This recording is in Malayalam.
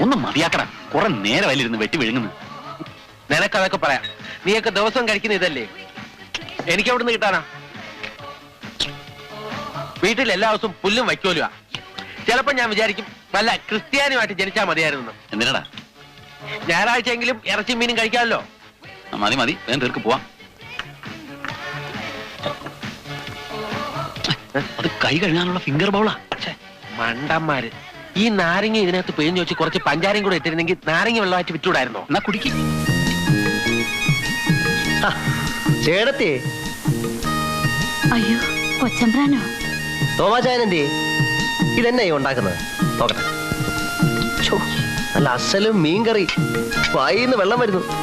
ഒന്ന് മതിയാക്കടാ കുറെ നേരം അതിലിരുന്ന് വെട്ടി വിഴുങ്ങുന്നു. നിനക്കതൊക്കെ പറയാം. നീയൊക്കെ ദിവസം കഴിക്കുന്ന ഇതല്ലേ? എനിക്ക് അവിടുന്ന് കിട്ടാനാ? വീട്ടിൽ എല്ലാ ദിവസവും പുല്ലും വയ്ക്കോലുവാ. ചിലപ്പോ ഞാൻ വിചാരിക്കും വല്ല ക്രിസ്ത്യാനിയുമായിട്ട് ജനിച്ചാ മതിയായിരുന്നു. എന്തിനാടാ? ഞായറാഴ്ചയെങ്കിലും ഇറച്ചി മീനും കഴിക്കാമല്ലോ. മതി മതി. വേഗം തീർക്ക് പോവാം. അത് കൈ കഴുകാനുള്ള ഫിംഗർ ബൗളാ. മണ്ടന്മാര്. ഈ നാരങ്ങ ഇതിനകത്ത് പിഴിഞ്ഞു വെച്ച് കുറച്ച് പഞ്ചാരയും കൂടെ ഇട്ടിരുന്നെങ്കിൽ നാരങ്ങ വെള്ളമായിട്ട് വിറ്റൂടായിരുന്നോ? എന്നാ കുടിക്ക്. ചേടത്തി അയ്യോ കൊച്ചമ്പ്രാനോ? തോമാചായനെന്തി ഇതെന്നെ ഉണ്ടാക്കുന്നത്? നോക്കട്ടെ. നല്ല അസലും മീൻകറി വായിന്ന് വെള്ളം വരുന്നു.